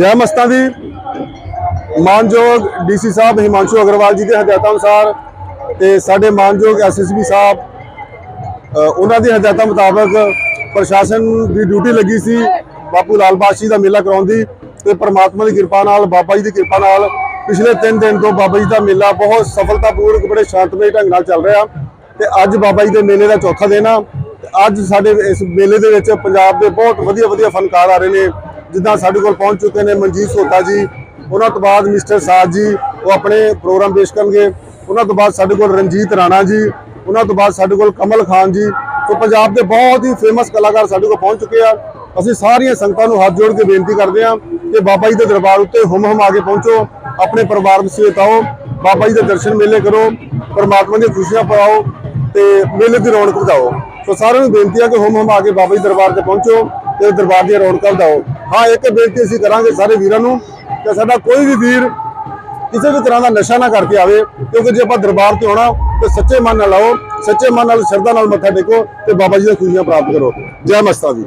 ਜੈ ਮਸਤਾਂ ਦੀ ਮਾਨਯੋਗ ਡੀਸੀ ਸਾਹਿਬ ਹਿਮਾਂਸ਼ੂ ਅਗਰਵਾਲ ਜੀ ਦੇ ਹਦਾਇਤਾਂ ਅਨੁਸਾਰ ਤੇ ਸਾਡੇ ਮਾਨਯੋਗ ਐਸਐਸਪੀ ਸਾਹਿਬ ਉਹਨਾਂ ਦੀ ਹਦਾਇਤਾਂ ਮੁਤਾਬਕ ਪ੍ਰਸ਼ਾਸਨ ਦੀ ਡਿਊਟੀ ਲੱਗੀ ਸੀ ਬਾਪੂ ਲਾਲ ਬਾਦਸ਼ਾਹ ਦਾ ਮੇਲਾ ਕਰਾਉਣ ਦੀ ਤੇ ਪ੍ਰਮਾਤਮਾ ਦੀ ਕਿਰਪਾ ਨਾਲ, ਬਾਬਾ ਜੀ ਦੀ ਕਿਰਪਾ ਨਾਲ ਪਿਛਲੇ 3 ਦਿਨ ਤੋਂ ਬਾਬਾ ਜੀ ਦਾ ਮੇਲਾ ਬਹੁਤ ਸਫਲਤਾਪੂਰਵਕ ਬੜੇ ਸ਼ਾਂਤਮਈ ਢੰਗ ਨਾਲ ਚੱਲ ਰਿਹਾ ਤੇ ਅੱਜ ਬਾਬਾ ਜੀ ਦੇ ਮੇਲੇ ਦਾ ਚੌਥਾ ਦਿਨ ਆ ਤੇ ਅੱਜ ਸਾਡੇ ਇਸ ਮੇਲੇ ਦੇ ਵਿੱਚ ਪੰਜਾਬ ਦੇ ਬਹੁਤ ਵਧੀਆ ਵਧੀਆ ਫਨਕਾਰ ਆ ਰਹੇ ਨੇ। ਜਿੱਦਾਂ ਸਾਡੇ ਕੋਲ ਪਹੁੰਚ ਚੁੱਕੇ ਨੇ ਮਨਜੀਤ ਸੋਤਾ ਜੀ, ਉਹਨਾਂ ਤੋਂ ਬਾਅਦ ਮਿਸਟਰ ਸਾਜ ਜੀ, ਉਹ ਆਪਣੇ ਪ੍ਰੋਗਰਾਮ ਪੇਸ਼ ਕਰਨਗੇ। ਉਹਨਾਂ ਤੋਂ ਬਾਅਦ ਸਾਡੇ ਕੋਲ ਰਣਜੀਤ ਰਾਣਾ ਜੀ, ਉਹਨਾਂ ਤੋਂ ਬਾਅਦ ਸਾਡੇ ਕੋਲ ਕਮਲ ਖਾਨ ਜੀ। ਸੋ ਪੰਜਾਬ ਦੇ ਬਹੁਤ ਹੀ ਫੇਮਸ ਕਲਾਕਾਰ ਸਾਡੇ ਕੋਲ ਪਹੁੰਚ ਚੁੱਕੇ ਆ। ਅਸੀਂ ਸਾਰੀਆਂ ਸੰਗਤਾਂ ਨੂੰ ਹੱਥ ਜੋੜ ਕੇ ਬੇਨਤੀ ਕਰਦੇ ਹਾਂ ਕਿ ਬਾਬਾ ਜੀ ਦੇ ਦਰਬਾਰ ਉੱਤੇ ਹੁਮ ਹੁਮ ਆ ਕੇ ਪਹੁੰਚੋ, ਆਪਣੇ ਪਰਿਵਾਰ ਸਮੇਤ ਆਓ ਬਾਬਾ ਜੀ ਦੇ ਦਰਸ਼ਨ ਮੇਲੇ ਕਰੋ, ਪਰਮਾਤਮਾ ਦੀਆਂ ਖੁਸ਼ੀਆਂ ਪਾਓ ਤੇ ਮੇਲੇ ਦੀ ਰੌਣਕ ਵਧਾਓ। ਸੋ ਸਾਰਿਆਂ ਨੂੰ ਬੇਨਤੀ ਆ ਕਿ ਹੁਮ ਹੁਮ ਆ ਕੇ ਬਾਬਾ ਜੀ ਦਰਬਾਰ ਤੇ ਪਹੁੰਚੋ। ਤੇ ਦਰਬਾਰ ਦੀਆਂ ਰੌਣਕਾਂ ਵਧਾਓ। ਹਾਂ, ਇੱਕ ਬੇਨਤੀ ਅਸੀਂ ਕਰਾਂਗੇ ਸਾਰੇ ਵੀਰਾਂ ਨੂੰ ਕਿ ਸਾਡਾ ਕੋਈ ਵੀ ਵੀਰ ਕਿਸੇ ਵੀ ਤਰ੍ਹਾਂ ਦਾ ਨਸ਼ਾ ਨਾ ਕਰਕੇ ਆਵੇ, ਕਿਉਂਕਿ ਜੇ ਆਪਾਂ ਦਰਬਾਰ ਤੇ ਆਉਣਾ, ਤੇ ਸੱਚੇ ਮਨ ਨਾਲ ਆਓ, ਸੱਚੇ ਮਨ ਨਾਲ ਸ਼ਰਧਾ ਨਾਲ ਮੱਥਾ ਟੇਕੋ ਤੇ ਬਾਬਾ ਜੀ ਦੀਆਂ ਖੁਸ਼ੀਆਂ ਪ੍ਰਾਪਤ ਕਰੋ। ਜੈ ਮਸਤਾ ਜੀ